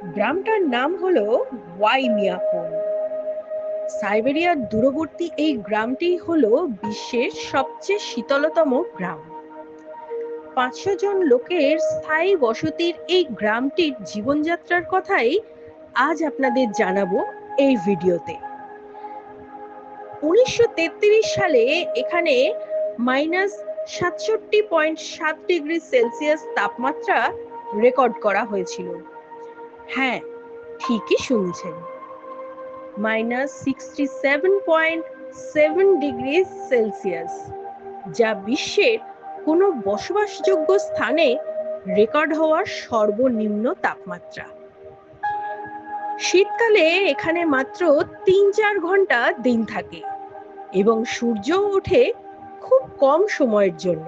গ্রামটার নাম হলো ওয়াইমিয়াকোন সাইবেরিয়ার দূরবর্তী এই গ্রামটি হলো বিশ্বের সবচেয়ে শীতলতম গ্রাম। পাঁচশো জন লোকের স্থায়ী বসতির এই গ্রামটির জীবনযাত্রার কথাই আজ আপনাদের জানাব এই ভিডিওতে। উনিশশো তেত্রিশ সালে এখানে মাইনাস সাতষট্টি পয়েন্ট সাত ডিগ্রি সেলসিয়াস তাপমাত্রা রেকর্ড করা হয়েছিল। হ্যাঁ ঠিকই শুনছেন। Minus sixty seven point seven degree Celsius, যা বিশ্বের কোনো বসবাসযোগ্য স্থানে রেকর্ড হওয়ার সর্বনিম্ন তাপমাত্রা। শীতকালে এখানে মাত্র তিন চার ঘণ্টা দিন থাকে এবং সূর্য ওঠে খুব কম সময়ের জন্য।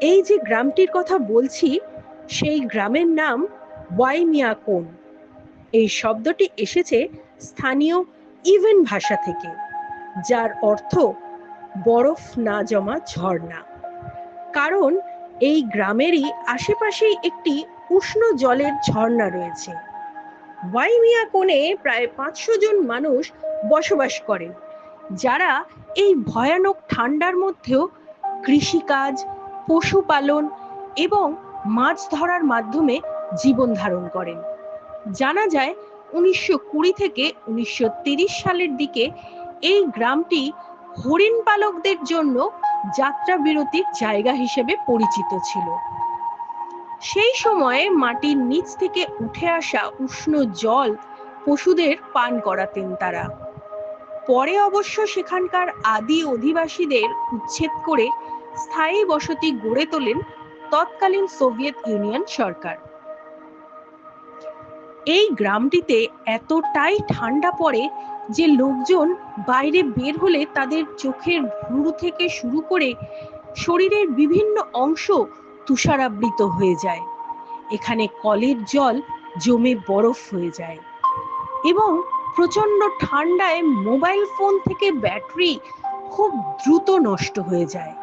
এই যে গ্রামটির কথা বলছি, সেই গ্রামের নাম ওয়াইমিয়াকোন এই শব্দটি এসেছে স্থানীয় ইভেন ভাষা থেকে, যার অর্থ বরফ না জমা ঝর্ণা। কারণ এই গ্রামেরই আশেপাশেই একটি উষ্ণ জলের ঝর্ণা রয়েছে। ওয়াইমিয়া কোণে প্রায় পাঁচশো জন মানুষ বসবাস করেন, যারা এই ভয়ানক ঠান্ডার মধ্যেও কৃষিকাজ, পশুপালন এবং মাছ ধরার মাধ্যমে জীবন ধারণ করেন। জানা যায়, উনিশশো কুড়ি থেকে উনিশশো সালের দিকে এই গ্রামটি হরিণ পালকদের জন্য যাত্রা বিরতির জায়গা হিসেবে পরিচিত ছিল। সেই সময়ে মাটির নিচ থেকে উঠে আসা উষ্ণ জল পশুদের পান করাতেন তারা। পরে অবশ্য সেখানকার আদি অধিবাসীদের উচ্ছেদ করে স্থায়ী বসতি গড়ে তোলেন তৎকালীন সোভিয়েত ইউনিয়ন সরকার। এই গ্রামটিতে এতটাই ঠান্ডা পড়ে যে লোকজন বাইরে বের হলে তাদের চোখের ভুরু থেকে শুরু করে শরীরের বিভিন্ন অংশ তুষারাবৃত হয়ে যায়। এখানে কলের জল জমে বরফ হয়ে যায় এবং প্রচণ্ড ঠান্ডায় মোবাইল ফোন থেকে ব্যাটারি খুব দ্রুত নষ্ট হয়ে যায়।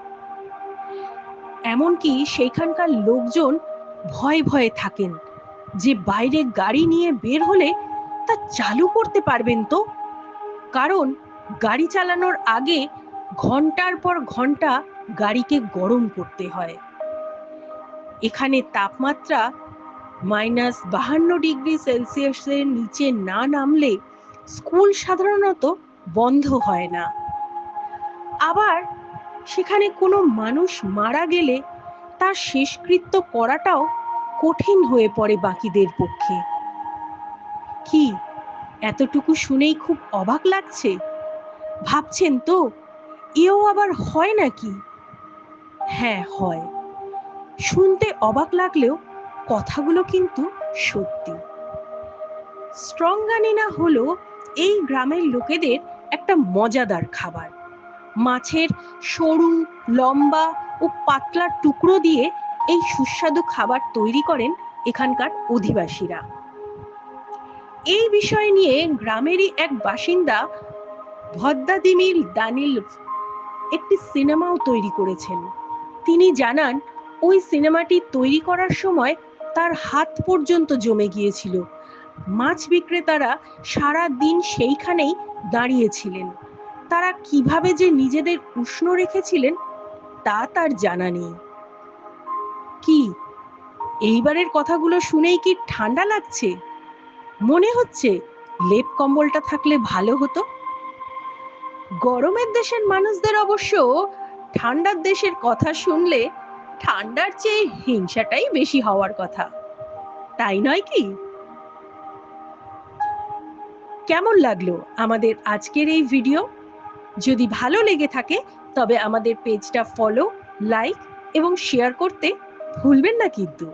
এমনকি সেইখানকার লোকজন ভয় ভয়ে থাকেন। যে বাইরে গাড়ি নিয়ে বের হলে তা চালু করতে পারবেন তো? কারণ গাড়ি চালানোর আগে ঘণ্টার পর ঘণ্টা গাড়িকে গরম করতে হয়। এখানে তাপমাত্রা মাইনাস বাহান্ন ডিগ্রি সেলসিয়াসের নিচে না নামলে স্কুল সাধারণত বন্ধ হয় না। আবার সেখানে কোনো মানুষ মারা গেলে তার শেষকৃত্য করাটাও কঠিন হয়ে পড়ে বাকিদের পক্ষে। কি, এতটুকু শুনেই খুব অবাক লাগছে? ভাবছেন তো, এও আবার হয় নাকি? হ্যাঁ হয়। শুনতে অবাক লাগলেও কথাগুলো কিন্তু সত্যি। স্ট্রঙ্গানিনা হলো এই গ্রামের লোকেদের একটা মজাদার খাবার। মাছের সরু, লম্বা ও পাতলা টুকরো দিয়ে এই সুস্বাদু খাবার তৈরি করেন এখানকার অধিবাসীরা। এই বিষয় নিয়ে গ্রামেরই এক বাসিন্দা ভদ্দাদিমিল দানিল একটি সিনেমাও তৈরি করেছেন। তিনি জানান, ওই সিনেমাটি তৈরি করার সময় তার হাত পর্যন্ত জমে গিয়েছিল। মাছ বিক্রেতারা সারা দিন সেইখানেই দাঁড়িয়েছিলেন। তারা কীভাবে যে নিজেদের উষ্ণ রেখেছিলেন তা তার জানা নেই। কি? এইবারের কথাগুলো শুনেই কি ঠান্ডা লাগছে? মনে হচ্ছে লেপ কম্বলটা থাকলে ভালো হতো। গরমের দেশের মানুষদের অবশ্য ঠান্ডার দেশের কথা শুনলে ঠান্ডার চেয়ে হিংসাটাই বেশি হওয়ার কথা। তাই নয় কি? কেমন লাগল আমাদের আজকের এই ভিডিও? যদি ভালো লেগে থাকে তবে আমাদের পেজটা ফলো, লাইক এবং শেয়ার করতে ভুলবেন না কিন্তু।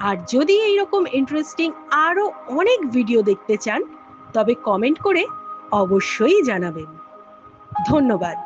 আর যদি এইরকম ইন্টারেস্টিং আরও অনেক ভিডিও দেখতে চান, তবে কমেন্ট করে অবশ্যই জানাবেন। ধন্যবাদ।